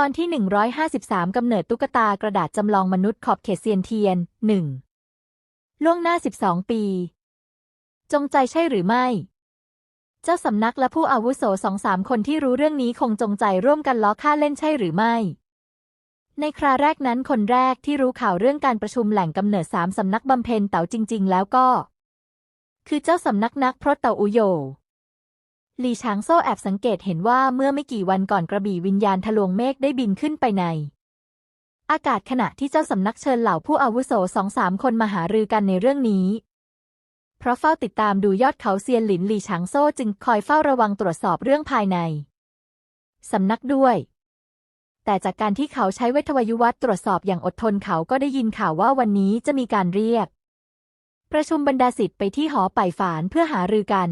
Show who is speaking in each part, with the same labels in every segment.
Speaker 1: ตอนที่ 153 กำเนิดตุ๊กตากระดาษจำลองมนุษย์ขอบเขตเซียนเทียน 1. ล่วงหน้า 12 ปี จงใจใช่หรือไม่ เจ้าสำนักและผู้อาวุโสสองสามคนที่รู้เรื่องนี้คงจงใจร่วมกันล้อค่าเล่นใช่หรือไม่ ในคราแรกนั้นคนแรกที่รู้ข่าวเรื่องการประชุมแหล่งกำเนิดสามสำนักบำเพ็ญเต๋าจริง ๆ แล้วก็ คือเจ้าสำนักนักพรตเต๋าอุโย หลีชางโซ่แอบสังเกตเห็นว่าเมื่อไม่กี่วันก่อนกระบี่วิญญาณทะลวงเมฆได้บินขึ้นไปใน อากาศขณะที่เจ้าสำนักเชิญเหล่าผู้อาวุโสสองสามคนมาหารือกันในเรื่องนี้ เพราะเฝ้าติดตามดูยอดเขาเซียนหลินหลีชางโซ่จึงคอยเฝ้าระวังตรวจสอบเรื่องภายในสำนักด้วย แต่จากการที่เขาใช้เวทวยุวัตตรวจสอบอย่างอดทนเขาก็ได้ยินข่าวว่าวันนี้จะมีการเรียก ประชุมบรรดาศิษย์ไปที่หอป่ายฝานเพื่อหารือกัน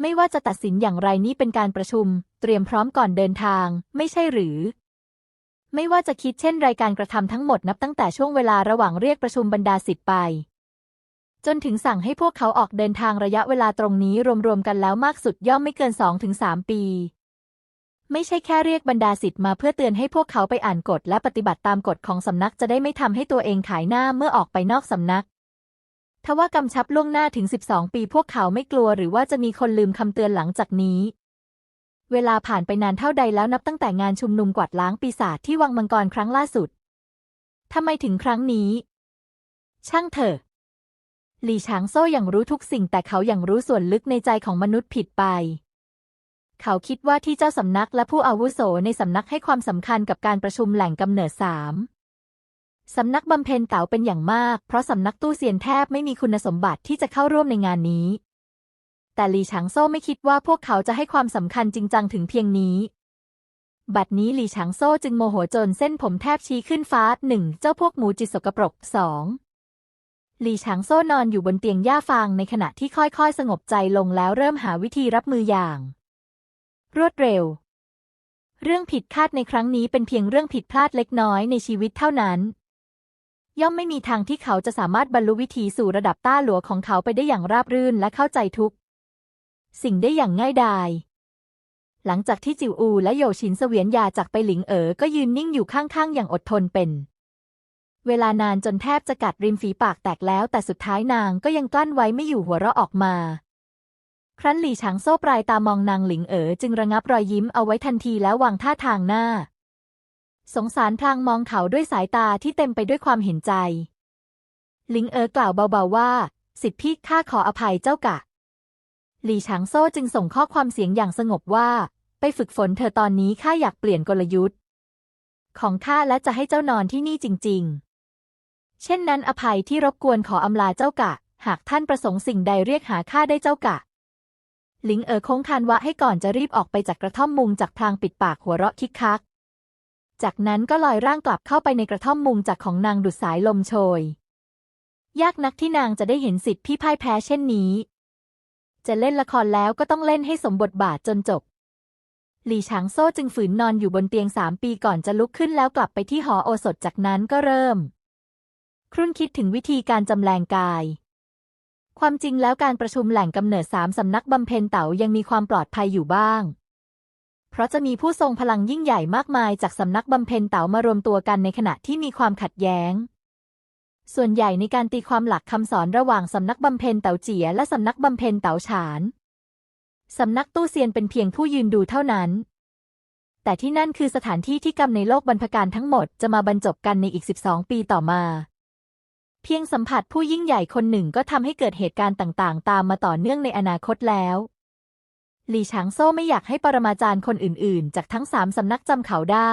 Speaker 1: ไม่ว่าจะตัดสินอย่างไรนี่เป็นการประชุม เตรียมพร้อมก่อนเดินทาง ไม่ใช่หรือ ไม่ว่าจะคิดเช่นรายการกระทำทั้งหมดนับตั้งแต่ช่วงเวลาระหว่างเรียกประชุมบรรดาศิษย์ไป จนถึงสั่งให้พวกเขาออกเดินทางระยะเวลาตรงนี้รวมๆกันแล้วมากสุดย่อมไม่เกินสองถึงสามปี ไม่ใช่แค่เรียกบรรดาศิษย์มาเพื่อเตือนให้พวกเขาไปอ่านกฎและปฏิบัติตามกฎของสำนักจะได้ไม่ทำให้ตัวเองขายหน้าเมื่อออกไปนอกสำนัก ทว่ากำชับล่วงหน้าถึง 12 ปีพวกเขาไม่กลัวหรือว่าจะมีคนลืมคำเตือนหลังจากนี้เวลาผ่านไปนานเท่าใดแล้วนับตั้งแต่งานชุมนุมกวาดล้างปีศาจที่วังมังกรครั้งล่าสุด ทำไมถึงครั้งนี้ ช่างเถอะ หลี่ฉางโซ่อย่างรู้ทุกสิ่งแต่เขาอย่างรู้ส่วนลึกในใจของมนุษย์ผิดไป เขาคิดว่าที่เจ้าสำนักและผู้อาวุโสในสำนักให้ความสำคัญกับการประชุมแหล่งกำเนิดสาม สำนักบำเพ็ญเต๋าเป็นอย่างมาก เพราะสำนักตู้เซียนแทบไม่มีคุณสมบัติที่จะเข้าร่วมในงานนี้ แต่หลีฉางโซ่ไม่คิดว่าพวกเขาจะให้ความสำคัญจริงจังถึงเพียงนี้ บัดนี้หลีฉางโซ่จึงโมโหจนเส้นผมแทบชี้ขึ้นฟ้าหนึ่งเจ้าพวกหมูจิตสกปรกสองหลีฉางโซ่นอนอยู่บนเตียงหญ้าฟางในขณะที่ค่อยๆ สงบใจลงแล้วเริ่มหาวิธีรับมืออย่าง รวดเร็ว เรื่องผิดคาดในครั้งนี้เป็นเพียงเรื่องผิดพลาดเล็กน้อยในชีวิตเท่านั้น ย่อมไม่มีทางที่เขาจะสามารถบรรลุวิถีสู่ระดับต้าหลัวของเขาไปได้อย่างราบรื่นและเข้าใจทุก สิ่งได้อย่างง่ายดาย หลังจากที่จิวอูและโยชินเสวียนยาจากไปหลิงเอ๋อก็ยืนนิ่งอยู่ข้างๆ อย่างอดทนเป็น เวลานานจนแทบจะกัดริมฝีปากแตกแล้ว แต่สุดท้ายนางก็ยังกลั้นไว้ไม่อยู่หัวเราะออกมา ครั้นหลี่ฉางโซ่ปลายตามองนางหลิงเอ๋อจึงระงับรอยยิ้มเอาไว้ทันทีแล้ววางท่าทางหน้า สงสารพลางมองเขาด้วยสายตาที่เต็มไปด้วยความเห็นใจ ลิงเอ๋อกล่าวเบาๆว่า สิทธิพี่ข้าขออภัยเจ้ากะ หลี่ฉางโซ่จึงส่งข้อความเสียงอย่างสงบว่า ไปฝึกฝนเธอตอนนี้ข้าอยากเปลี่ยนกลยุทธ์ ของข้าและจะให้เจ้านอนที่นี่จริง ๆ เช่นนั้นอภัยที่รบกวนขออำลาเจ้ากะ หากท่านประสงค์สิ่งใดเรียกหาข้าได้เจ้ากะหลิงเอ๋อคงคานวะให้ก่อนจะรีบออกไปจากกระท่อมมุงจากพลางปิดปากหัวเราะคิกคัก จากนั้นก็ลอยร่างกลับเข้าไปในกระท่อมมุงจากของนางดุดสายลมโชย ยากนักที่นางจะได้เห็นสิทธิพี่พ่ายแพ้เช่นนี้ จะเล่นละครแล้วก็ต้องเล่นให้สมบทบาทจนจบ หลี่ฉางโซ่จึงฝืนนอนอยู่บนเตียงสามปีก่อนจะลุกขึ้นแล้วกลับไปที่หอโอสถจากนั้นก็เริ่ม ครุ่นคิดถึงวิธีการจำแรงกาย ความจริงแล้วการประชุมแหล่งกำเนิดสามสำนักบำเพ็ญเต๋ายังมีความปลอดภัยอยู่บ้าง เพราะจะมีผู้ทรงพลังยิ่งใหญ่มากมายจากสำนักบำเพ็ญเต๋ามารวมตัวกันในขณะที่มีความขัดแย้ง ส่วนใหญ่ในการตีความหลักคำสอนระหว่างสำนักบำเพ็ญเต๋าเจียและสำนักบำเพ็ญเต๋าฉานสำนักตู้เซียนเป็นเพียงผู้ยืนดูเท่านั้น แต่ที่นั่นคือสถานที่ที่กรรมในโลกบรรพการทั้งหมดจะมาบรรจบกันในอีก 12 ปีต่อมา เพียงสัมผัสผู้ยิ่งใหญ่คนหนึ่งก็ทำให้เกิดเหตุการณ์ต่างๆ ตามมาต่อเนื่องในอนาคตแล้ว หลี่ฉางโซ่ไม่อยากให้ปรมาจารย์คนอื่นๆ จากทั้งสามสำนักจำเขาได้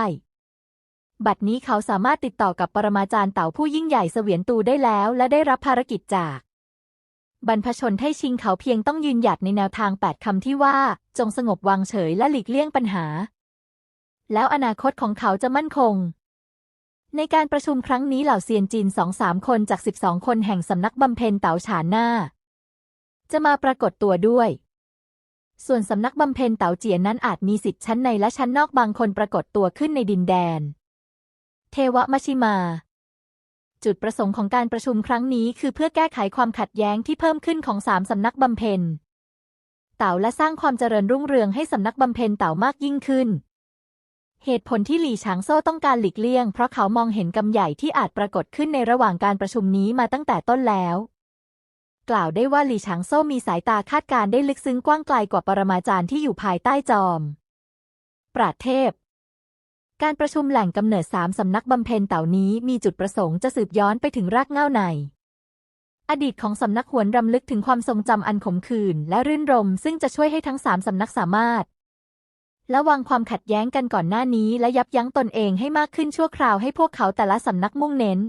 Speaker 1: บัดนี้เขาสามารถติดต่อกับปรมาจารย์เต่าผู้ยิ่งใหญ่เสวียนตูได้แล้ว และได้รับภารกิจจาก บรรพชนไทชิงเขาเพียงต้องยืนหยัดในแนวทางแปดคำที่ว่า จงสงบวางเฉยและหลีกเลี่ยงปัญหา แล้วอนาคตของเขาจะมั่นคง ในการประชุมครั้งนี้เหล่าเซียนจีนสองสามคนจากสิบสองคนแห่งสำนักบำเพ็ญเต๋าฉานหน้า จะมาปรากฏตัวด้วย ส่วนสำนักบำเพ็ญเต๋าเจียนนั้นอาจมีสิทธิ์ชั้นในและชั้นนอกบางคนปรากฏตัวขึ้นในดินแดน เทวมชิมา จุดประสงค์ของการประชุมครั้งนี้คือเพื่อแก้ไขความขัดแย้งที่เพิ่มขึ้นของสามสำนักบำเพ็ญเต่าและสร้างความเจริญรุ่งเรืองให้สำนักบำเพ็ญเต่ามากยิ่งขึ้น เหตุผลที่หลี่ฉางโซ่ต้องการหลีกเลี่ยง เพราะเขามองเห็นกำใหญ่ที่อาจปรากฏขึ้นในระหว่างการประชุมนี้มาตั้งแต่ต้นแล้ว กล่าวได้ว่าหลี่ฉางโซ่มีสายตาคาดการณ์ได้ลึกซึ้งกว้างไกลกว่าปรมาจารย์ที่อยู่ภายใต้จอม ปราดเทพ การประชุมแหล่งกำเนิดสามสำนักบำเพ็ญเต่านี้มีจุดประสงค์จะสืบย้อนไปถึงรากเหง้าใน อดีตของสำนักหวนรำลึกถึงความทรงจำอันขมขื่นและรื่นรม ซึ่งจะช่วยให้ทั้งสามสำนักสามารถและวางความขัดแย้งกันก่อนหน้านี้และยับยั้งตนเองให้มากขึ้นชั่วคราวให้พวกเขาแต่ละสำนักมุ่งเน้น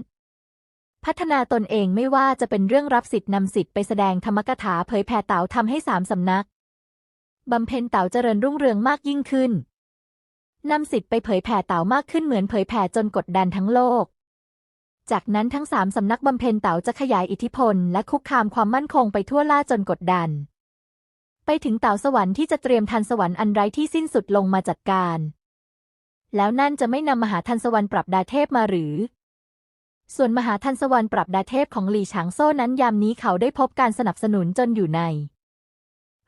Speaker 1: พัฒนาตนเองไม่ว่าจะเป็นเรื่องรับสิทธิ์นำสิทธิ์ไปแสดงธรรมกถาเผยแผ่เต๋าทำให้สามสำนักบำเพ็ญเต๋าเจริญรุ่งเรืองมากยิ่งขึ้นนำสิทธิ์ไปเผยแผ่เต๋ามากขึ้นเหมือนเผยแผ่จนกดดันทั้งโลก จากนั้นทั้งสามสำนักบำเพ็ญเต๋าจะขยายอิทธิพล และคุกคามความมั่นคงไปทั่วล่าจนกดดัน ไปถึงเต๋าสวรรค์ที่จะเตรียมทันสวรรค์อันไร้ที่สิ้นสุดลงมาจัดการ แล้วนั่นจะไม่นำมหาทันสวรรค์ปรับดาเทพมาหรือ ส่วนมหาทันสวรรค์ปรับดาเทพของหลี่ฉางโซ่นั้นยามนี้เขาได้พบการสนับสนุนจนอยู่ใน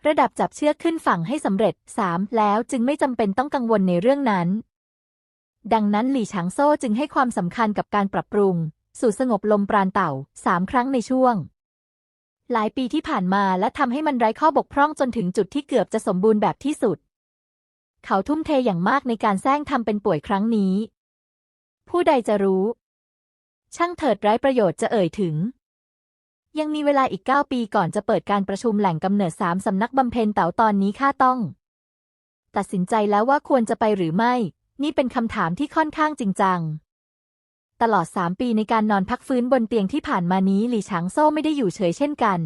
Speaker 1: ระดับจับเชือกขึ้นฝั่งให้สำเร็จสามแล้วจึงไม่จำเป็นต้องกังวลในเรื่องนั้น ดังนั้นหลี่ฉางโซ่จึงให้ความสำคัญกับการปรับปรุง สู่สงบลมปราณเต่าสามครั้งในช่วง หลายปีที่ผ่านมาและทำให้มันไร้ข้อบกพร่องจนถึงจุดที่เกือบจะสมบูรณ์แบบที่สุด เขาทุ่มเทอย่างมากในการแซงทำเป็นป่วยครั้งนี้ ผู้ใดจะรู้ ช่างเถิดไร้ประโยชน์จะเอ่ยถึง ยังมีเวลาอีกเก้าปีก่อนจะเปิดการประชุมแหล่งกำเนิดสามสำนักบำเพ็ญเต๋าตอนนี้ข้าต้อง ตัดสินใจแล้วว่าควรจะไปหรือไม่ นี่เป็นคำถามที่ค่อนข้างจริงจัง ตลอดสามปีในการนอนพักฟื้นบนเตียงที่ผ่านมานี้หลี่ฉางโซ่ไม่ได้อยู่เฉยเช่นกัน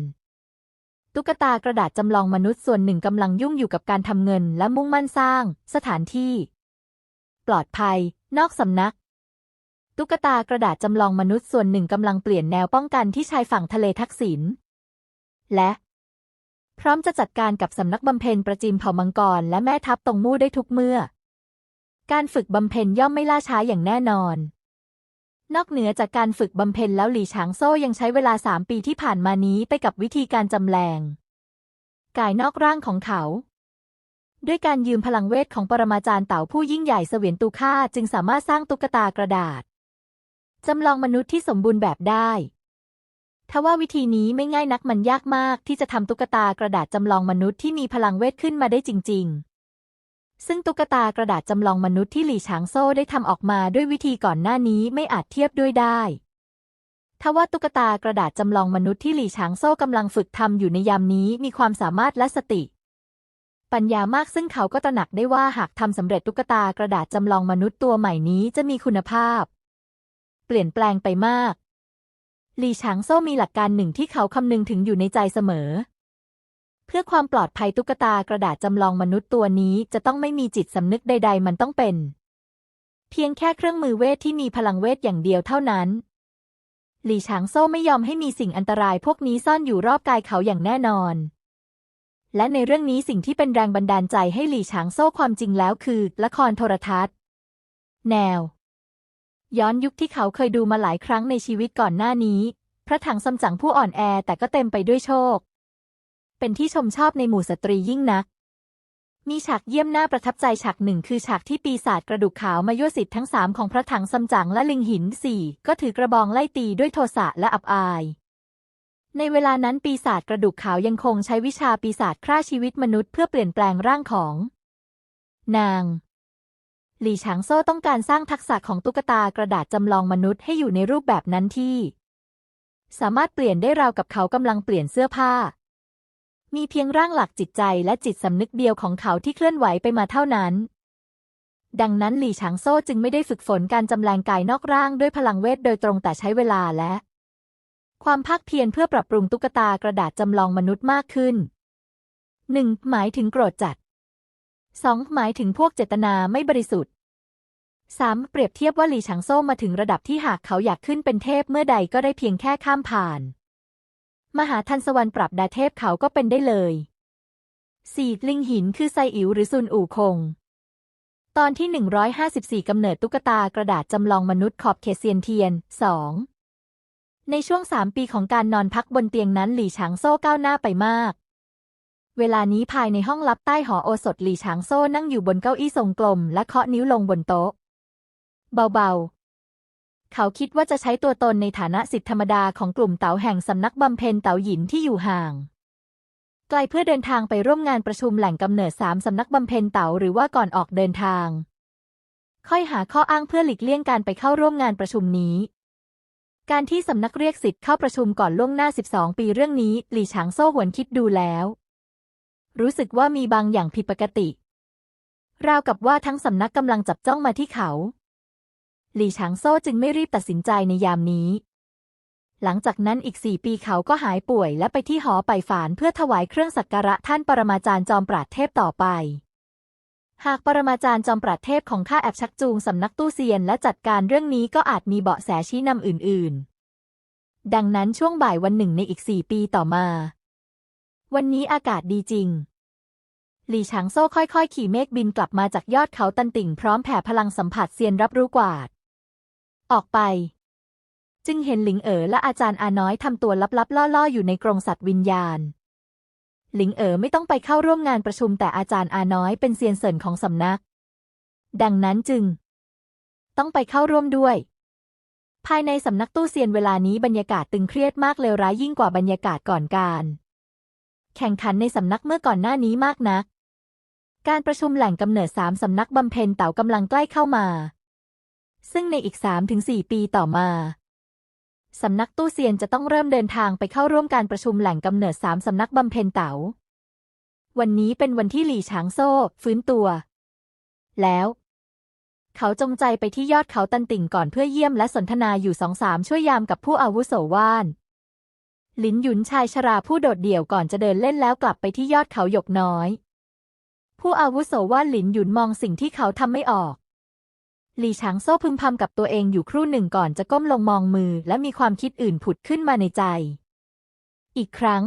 Speaker 1: ตุ๊กตากระดาษจำลองมนุษย์ส่วนหนึ่งกำลังยุ่งอยู่กับการทำเงินและมุ่งมั่นสร้าง สถานที่ ปลอดภัย นอกสำนัก ตุ๊กตากระดาษจำลองมนุษย์ส่วนหนึ่งกำลังเปลี่ยนแนวป้องกันที่ชายฝั่งทะเลทักษิณและ พร้อมจะจัดการกับสำนักบำเพ็ญประจิมเผ่ามังกรและแม่ทัพตรงมู่ได้ทุกเมื่อ การฝึกบำเพ็ญย่อมไม่ล่าช้าอย่างแน่นอน นอกเหนือจากการฝึกบำเพ็ญแล้วหลี่ฉางโซ่ยังใช้เวลาสามปีที่ผ่านมานี้ไปกับวิธีการจำแรงกายนอกร่างของเขา ด้วยการยืมพลังเวทของปรมาจารย์เต่าผู้ยิ่งใหญ่เสวียนตูค่าจึงสามารถสร้างตุ๊กตากระดาษ จำลองมนุษย์ที่สมบูรณ์แบบได้ ทว่าวิธีนี้ไม่ง่ายนักมันยากมากที่จะทำตุ๊กตากระดาษจำลองมนุษย์ที่มีพลังเวทขึ้นมาได้จริง ๆ ซึ่งตุ๊กตากระดาษจำลองมนุษย์ที่หลี่ฉางโซ่ได้ทำออกมาด้วยวิธีก่อนหน้านี้ไม่อาจเทียบด้วยได้ทว่าตุ๊กตากระดาษจำลองมนุษย์ที่หลี่ฉางโซ่กำลังฝึกทำอยู่ในยามนี้มีความสามารถและสติ ปัญญามากซึ่งเขาก็ตระหนักได้ว่าหากทำสำเร็จตุ๊กตากระดาษจำลองมนุษย์ตัวใหม่นี้จะมีคุณภาพ ปลี่ยนแปลงไปมาก หลี่ฉางโซ่มีหลักการหนึ่งที่เขาคำนึงถึงอยู่ในใจเสมอ เพื่อความปลอดภัยตุ๊กตากระดาษจำลองมนุษย์ตัวนี้จะต้องไม่มีจิตสำนึกใด ๆ มันต้องเป็น เพียงแค่เครื่องมือเวทที่มีพลังเวทอย่างเดียวเท่านั้น หลี่ฉางโซ่ไม่ยอมให้มีสิ่งอันตรายพวกนี้ซ่อนอยู่รอบกายเขาอย่างแน่นอน และในเรื่องนี้สิ่งที่เป็นแรงบันดาลใจให้หลี่ฉางโซ่ความจริงแล้วคือ ละครโทรทัศน์ แนว ย้อนยุคที่เขาเคยดูมาหลายครั้งในชีวิตก่อนหน้านี้ พระถังซัมจั๋งผู้อ่อนแอแต่ก็เต็มไปด้วยโชค เป็นที่ชมชอบในหมู่สตรียิ่งนัก มีฉากเยี่ยมน้าประทับใจฉากหนึ่งคือฉากที่ปีศาจกระดูกขาวมายั่วสิทธิ์ทั้งสามของพระถังซัมจั๋งและลิงหินสี่ก็ถือกระบองไล่ตีด้วยโทสะและอับอาย ในเวลานั้นปีศาจกระดูกขาวยังคงใช้วิชาปีศาจฆ่าชีวิตมนุษย์เพื่อเปลี่ยนแปลงร่างของ นาง หลี่ฉางโซ่ต้องการสร้างทักษะของตุ๊กตากระดาษจำลองมนุษย์ให้อยู่ในรูปแบบนั้นที่ สามารถเปลี่ยนได้ราวกับเขากำลังเปลี่ยนเสื้อผ้า มีเพียงร่างหลักจิตใจและจิตสำนึกเดียวของเขาที่เคลื่อนไหวไปมาเท่านั้น ดังนั้นหลี่ฉางโซ่จึงไม่ได้ฝึกฝนการจำแรงกายนอกร่างด้วยพลังเวทโดยตรงแต่ใช้เวลาและ ความภาคเพียรเพื่อปรับปรุงตุ๊กตากระดาษจำลองมนุษย์มากขึ้น 1. หมายถึงโกรธจัด 2. หมายถึงพวกเจตนาไม่บริสุทธิ์ 3. เปรียบเทียบว่าหลี่ฉางโซ่มาถึงระดับที่หากเขาอยากขึ้นเป็นเทพเมื่อใดก็ได้เพียงแค่ข้ามผ่าน มหาทันสวรรค์ปรับดาเทพเขาก็เป็นได้เลย 4. ลิงหินคือไซอิ๋วหรือซุนอู่คง ตอนที่ 154 กำเนิดตุ๊กตากระดาษจำลองมนุษย์ขอบเขตเซียนเทียน 2. ในช่วงสามปีของการนอนพักบนเตียงนั้นหลี่ฉางโซ่ก้าวหน้าไปมาก เวลานี้ภายในห้องลับใต้หอโอสถหลี่ฉางโซ่นั่งอยู่บนเก้าอี้ทรงกลม และเคาะนิ้วลงบนโต๊ะ เบาๆ เขาคิดว่าจะใช้ตัวตนในฐานะสิทธิธรรมดาของกลุ่มเต๋าแห่งสำนักบำเพ็ญเต๋าหยินที่อยู่ห่าง ไกลเพื่อเดินทางไปร่วมงานประชุมแหล่งกำเนิดสามสำนักบำเพ็ญเต๋าหรือว่าก่อนออกเดินทาง ค่อยหาข้ออ้างเพื่อหลีกเลี่ยงการไปเข้าร่วมงานประชุมนี้การที่สำนักเรียกสิทธิ์เข้าประชุมก่อนล่วงหน้า 12 ปีเรื่องนี้ หลี่ฉางโซ่หวนคิดดูแล้ว รู้สึกว่ามีบางอย่างผิดปกติ ราวกับว่าทั้งสำนักกำลังจับจ้องมาที่เขา หลี่ฉางโซ่จึงไม่รีบตัดสินใจในยามนี้ หลังจากนั้นอีกสี่ปีเขาก็หายป่วยและไปที่หอไปฝานเพื่อถวายเครื่องสักการะท่านปรมาจารย์จอมปราดเทพต่อไป หากปรมาจารย์จอมปราดเทพของข้าแอบชักจูงสำนักตู้เซียนและจัดการเรื่องนี้ก็อาจมีเบาะแสชี้นำอื่น ๆ ดังนั้นช่วงบ่ายวันหนึ่งในอีกสี่ปีต่อมา วันนี้อากาศดีจริง หลี่ฉางโซ่ค่อยๆ ขี่เมฆบินกลับมาจากยอดเขาตันติ่งพร้อมแผ่พลังสัมผัสเซียนรับรู้กวาด ออกไป จึงเห็นหลิงเอ๋อและอาจารย์อาน้อยทำตัวลับๆ ล่อๆ อยู่ในกรงสัตว์วิญญาณ หลิงเอ๋อไม่ต้องไปเข้าร่วมงานประชุมแต่อาจารย์อาน้อยเป็นเซียนเซินของสำนัก ดังนั้นจึง ต้องไปเข้าร่วมด้วยภายในสำนักตู้เซียนเวลานี้บรรยากาศตึงเครียดมากเลวร้ายยิ่งกว่าบรรยากาศก่อนการ แข่งขันในสำนักเมื่อก่อนหน้านี้มากนัก การประชุมแหล่งกำเนิดสามสำนักบำเพ็ญเต่ากำลังใกล้เข้ามา ซึ่งในอีกสามถึงสี่ปีต่อมา สำนักตู้เซียนจะต้องเริ่มเดินทางไปเข้าร่วมการประชุมแหล่งกำเนิดสามสำนักบำเพ็ญเต๋า วันนี้เป็นวันที่หลี่ฉางโซ่ ฟื้นตัว แล้ว เขาจงใจไปที่ยอดเขาตันติ่งก่อนเพื่อเยี่ยมและสนทนาอยู่สองสามช่วยยามกับผู้อาวุโสว่าน ลินหยุนชายชราผู้โดดเดี่ยวก่อนจะเดินเล่นแล้วกลับไปที่ยอดเขาหยกน้อย ผู้อาวุโสว่าหลินหยุนมองสิ่งที่เขาทำไม่ออก หลี่ฉางโซ่พึมพำกับตัวเองอยู่ครู่หนึ่งก่อนจะก้มลงมองมือ และมีความคิดอื่นผุดขึ้นมาในใจ อีกครั้ง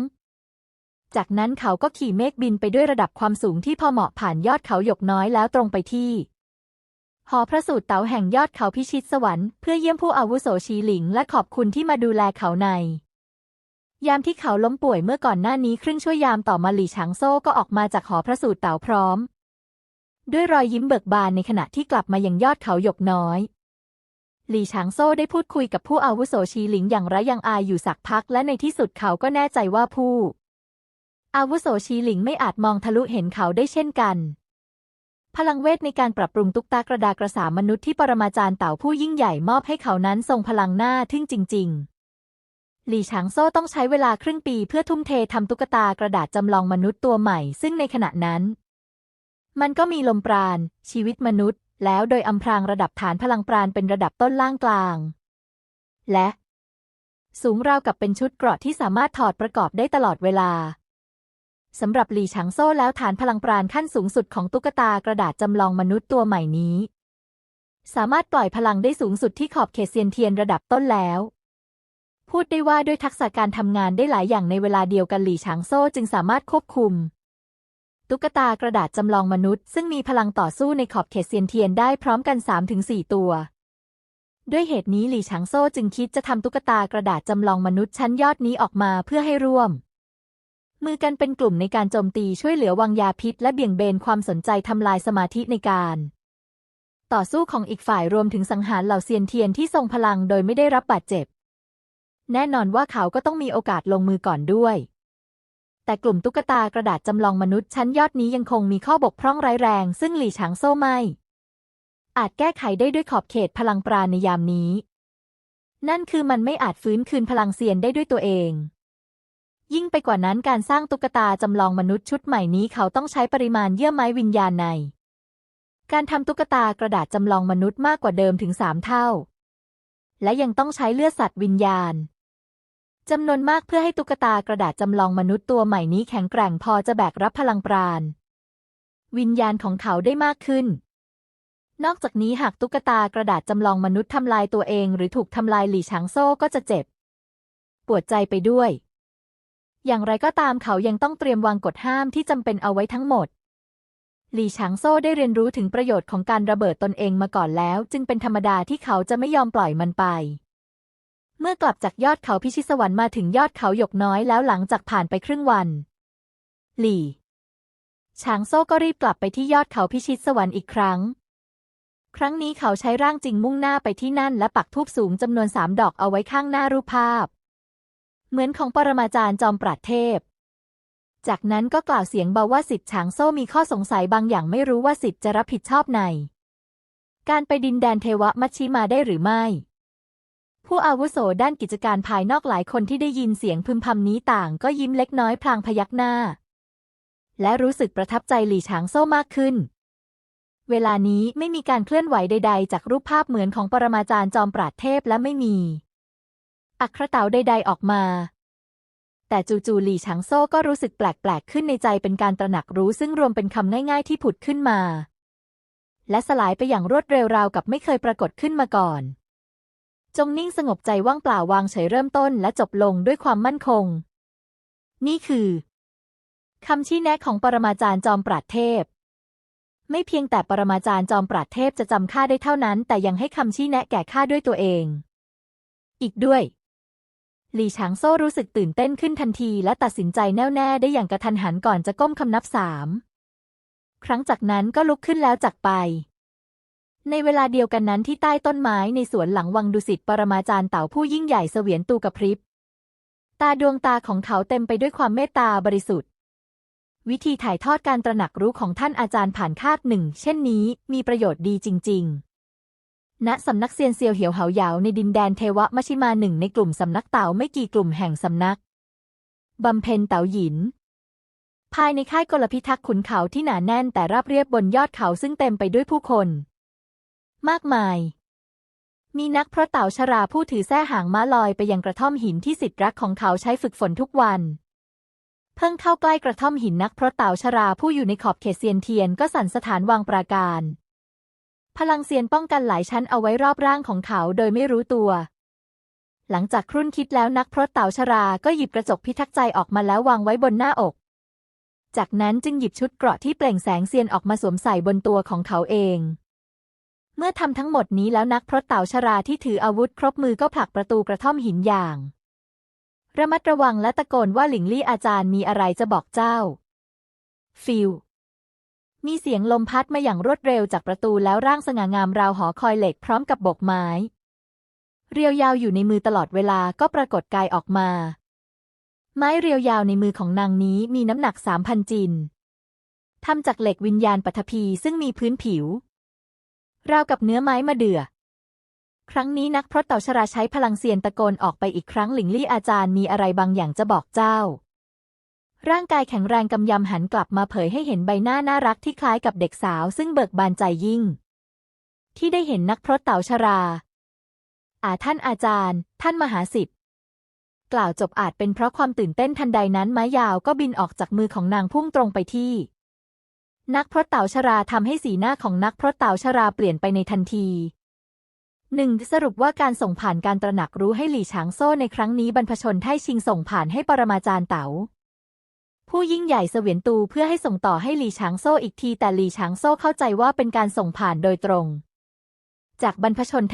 Speaker 1: จากนั้นเขาก็ขี่เมฆบินไปด้วยระดับความสูงที่พอเหมาะผ่านยอดเขาหยกน้อยแล้วตรงไปที่หอพระสูตรเต๋าแห่งยอดเขาพิชิตสวรรค์เพื่อเยี่ยมผู้อาวุโสชีหลิงและขอบคุณที่มาดูแลเขาใน ยามที่เขาล้มป่วยเมื่อก่อนหน้านี้ครึ่งชั่วยามต่อมาหลี่ฉางโซ่ก็ออกมาจากหอพระสูตรเต๋าพร้อม ด้วยรอยยิ้มเบิกบานในขณะที่กลับมายังยอดเขาหยกน้อย หลี่ฉางโซ่ได้พูดคุยกับผู้อาวุโสชีหลิงอย่างไร้ยังอายอยู่สักพัก และในที่สุดเขาก็แน่ใจว่าผู้ อาวุโสชีหลิงไม่อาจมองทะลุเห็นเขาได้เช่นกัน พลังเวทในการปรับปรุงตุ๊กตากระดากระสามนุษย์ที่ปรมาจารย์เต่าผู้ยิ่งใหญ่มอบให้เขานั้นทรงพลังหน้าทึ่งจริง ๆ หลี่ฉางโซ่ต้องใช้เวลาครึ่งปีเพื่อทุ่มเททำตุ๊กตากระดาษจำลองมนุษย์ตัวใหม่ ซึ่งในขณะนั้น มันก็มีลมปราณ ชีวิตมนุษย์ แล้วโดยอำพรางระดับฐานพลังปราณเป็นระดับต้นล่างกลาง และ สูงราวกับเป็นชุดเกราะที่สามารถถอดประกอบได้ตลอดเวลาสำหรับหลี่ฉางโซ่แล้วฐานพลังปราณขั้นสูงสุดของตุ๊กตากระดาษจำลองมนุษย์ตัวใหม่นี้ สามารถปล่อยพลังได้สูงสุดที่ขอบเขตเซียนเทียนระดับต้นแล้ว พูดได้ว่าด้วยทักษะการทำงานได้หลายอย่างในเวลาเดียวกันหลี่ฉางโซ่จึงสามารถควบคุม ตุ๊กตากระดาษจำลองมนุษย์ ซึ่งมีพลังต่อสู้ในขอบเขตเซียนเทียนได้พร้อมกัน 3-4 ตัว ด้วยเหตุนี้หลี่ฉางโซ่จึงคิดจะทำตุ๊กตากระดาษจำลองมนุษย์ชั้นยอดนี้ออกมาเพื่อให้ร่วม มือกันเป็นกลุ่มในการโจมตีช่วยเหลือวังยาพิษ และเบี่ยงเบนความสนใจทำลายสมาธิในการต่อสู้ของอีกฝ่ายรวมถึงสังหารเหล่าเซียนเทียนที่ทรงพลังโดยไม่ได้รับบาดเจ็บ แน่นอนว่าเขาก็ต้องมีโอกาสลงมือก่อนด้วย แต่กลุ่มตุ๊กตากระดาษจำลองมนุษย์ชั้นยอดนี้ยังคงมีข้อบกพร่องร้ายแรง ซึ่งหลี่ฉางโซ่ไม่ อาจแก้ไขได้ด้วยขอบเขตพลังปราณในยามนี้ นั่นคือมันไม่อาจฟื้นคืนพลังเซียนได้ด้วยตัวเอง ยิ่งไปกว่านั้นการสร้างตุ๊กตาจำลองมนุษย์ชุดใหม่นี้เขาต้องใช้ปริมาณเยื่อไม้วิญญาณใน การทำตุ๊กตากระดาษจำลองมนุษย์มากกว่าเดิมถึงสามเท่า และยังต้องใช้เลือดสัตว์วิญญาณ จำนวนมากเพื่อให้ตุ๊กตากระดาษจำลองมนุษย์ตัวใหม่นี้แข็งแกร่งพอจะแบกรับพลังปราณ วิญญาณของเขาได้มากขึ้น นอกจากนี้หากตุ๊กตากระดาษจำลองมนุษย์ทำลายตัวเอง หรือถูกทำลายหลี่ฉางโซ่ก็จะเจ็บ ปวดใจไปด้วย อย่างไรก็ตามเขายังต้องเตรียมวางกฎห้ามที่จำเป็นเอาไว้ทั้งหมด หลี่ฉางโซ่ได้เรียนรู้ถึงประโยชน์ของการระเบิดตนเองมาก่อนแล้ว จึงเป็นธรรมดาที่เขาจะไม่ยอมปล่อยมันไป มื่อกลับจากยอดเขาพิชิตสวรรค์มาถึงยอดเขาหยกน้อยแล้วหลังจากผ่านไปครึ่งวัน หลี่ช้างโซ่ก็รีบกลับไปที่ยอดเขาพิชิตสวรรค์อีกครั้ง ครั้งนี้เขาใช้ร่างจริงมุ่งหน้าไปที่นั่นและปักธูปสูงจำนวนสามดอกเอาไว้ข้างหน้ารูปภาพ เหมือนของปรมาจารย์จอมปราดเทพ จากนั้นก็กล่าวเสียงเบาว่าสิทธิ์ช้างโซ่มีข้อสงสัยบางอย่างไม่รู้ว่าสิทธิ์จะรับผิดชอบใน การไปดินแดนเทวมัชชิมาได้หรือไม่ ผู้อาวุโสด้านกิจการภายนอกหลายคนที่ได้ยินเสียงพึมพำนี้ต่างก็ยิ้มเล็กน้อยพลางพยักหน้า และรู้สึกประทับใจหลี่ช้างโซ่มากขึ้น เวลานี้ไม่มีการเคลื่อนไหวใด ๆ จากรูปภาพเหมือนของปรมาจารย์จอมปราดเทพและไม่มี อัครเตาใด ๆ ออกมา แต่จู่ๆหลี่ช้างโซ่ก็รู้สึกแปลก ๆ ขึ้นในใจเป็นการตระหนักรู้ซึ่งรวมเป็นคำง่าย ๆ ที่ผุดขึ้นมา และสลายไปอย่างรวดเร็วราวกับไม่เคยปรากฏขึ้นมาก่อน จงนิ่งสงบใจว่างเปล่าวางเฉยเริ่มต้นและจบลงด้วยความมั่นคง นี่คือคำชี้แนะของปรมาจารย์จอมปราดเทพ ไม่เพียงแต่ปรมาจารย์จอมปราดเทพจะจำข้าได้เท่านั้น แต่ยังให้คำชี้แนะแก่ข้าด้วยตัวเอง อีกด้วยหลี่ฉางโซ่รู้สึกตื่นเต้นขึ้นทันทีและตัดสินใจแน่วแน่ได้อย่างกระทันหันก่อนจะก้มคำนับสาม ครั้งจากนั้นก็ลุกขึ้นแล้วจากไป ในเวลาเดียวกันนั้นที่ใต้ต้นไม้ในสวนหลังวังดุสิตปรมาจารย์เต่าผู้ยิ่งใหญ่เสวียนตูกระพริบ ตาดวงตาของเขาเต็มไปด้วยความเมตตาบริสุทธิ์ วิธีถ่ายทอดการตระหนักรู้ของท่านอาจารย์ผ่านคาดหนึ่ง เช่นนี้มีประโยชน์ดีจริง ๆ ณสำนักเซียนเซียวเหียวเหาเหยาในดินแดนเทวมชิมาหนึ่งในกลุ่มสำนักเต่าไม่กี่กลุ่มแห่งสำนักบำเพ็ญเต่าหยินภายในค่ายกลพิทักษ์ขุนเขาที่หนาแน่นแต่ราบเรียบบนยอดเขาซึ่งเต็มไปด้วยผู้คน มากมาย มีนักพรตเต่าชราผู้ถือแส้หางม้าลอยไปยังกระท่อมหินที่สิทธิ์รักของเขาใช้ฝึกฝนทุกวัน เพิ่งเข้าใกล้กระท่อมหินนักพรตเต่าชราผู้อยู่ในขอบเขตเซียนเทียนก็สั่นสถานวางปราการ พลังเซียนป้องกันหลายชั้นเอาไว้รอบร่างของเขาโดยไม่รู้ตัวหลังจากครุ่นคิดแล้วนักพรตเต่าชราก็หยิบกระจกพิทักษ์ใจออกมาแล้ววางไว้บนหน้าอก จากนั้นจึงหยิบชุดเกราะที่เปล่งแสงเซียนออกมาสวมใส่บนตัวของเขาเอง เมื่อทำทั้งหมดนี้แล้วนักพรตเต่าชราที่ถืออาวุธครบมือก็ผลักประตูกระท่อมหินอย่าง ระมัดระวังและตะโกนว่าหลิงลี่อาจารย์มีอะไรจะบอกเจ้า ฟิลมีเสียงลมพัดมาอย่างรวดเร็วจากประตูแล้วร่างสง่างามราวหอคอยเหล็กพร้อมกับบกไม้ เรียวยาวอยู่ในมือตลอดเวลาก็ปรากฏกายออกมา ไม้เรียวยาวในมือของนางนี้มีน้ำหนักสามพันจินทำจากเหล็กวิญญาณปัทภีซึ่งมีพื้นผิว ราวกับเนื้อไม้มาเดือครั้งนี้นักพรตเต่าชราใช้พลังเซียนตะโกนออกไปอีกครั้งหลิงลี่อาจารย์มีอะไรบางอย่างจะบอกเจ้า ร่างกายแข็งแรงกำยำหันกลับมาเผยให้เห็นใบหน้าน่ารักที่คล้ายกับเด็กสาวซึ่งเบิกบานใจยิ่ง ที่ได้เห็นนักพรตเต่าชรา อาท่านอาจารย์ ท่านมหาสิทธิ์กล่าวจบอาจเป็นเพราะความตื่นเต้นทันใดนั้นไม้ยาวก็บินออกจากมือของนางพุ่งตรงไปที่ นักพรตเต่าชราทำให้สีหน้าของนักพรตเต่าชราเปลี่ยนไปในทันทีหนึ่งสรุปว่าการส่งผ่านการตระหนักรู้ให้หลี่ฉางโซ่ในครั้งนี้บรรพชนไทชิงส่งผ่านให้ปรมาจารย์เต๋าผู้ยิ่งใหญ่เสวียนตูเพื่อให้ส่งต่อให้หลี่ฉางโซ่อีกทีแต่หลี่ฉางโซ่เข้าใจว่าเป็นการส่งผ่านโดยตรง จากบรรพชนไท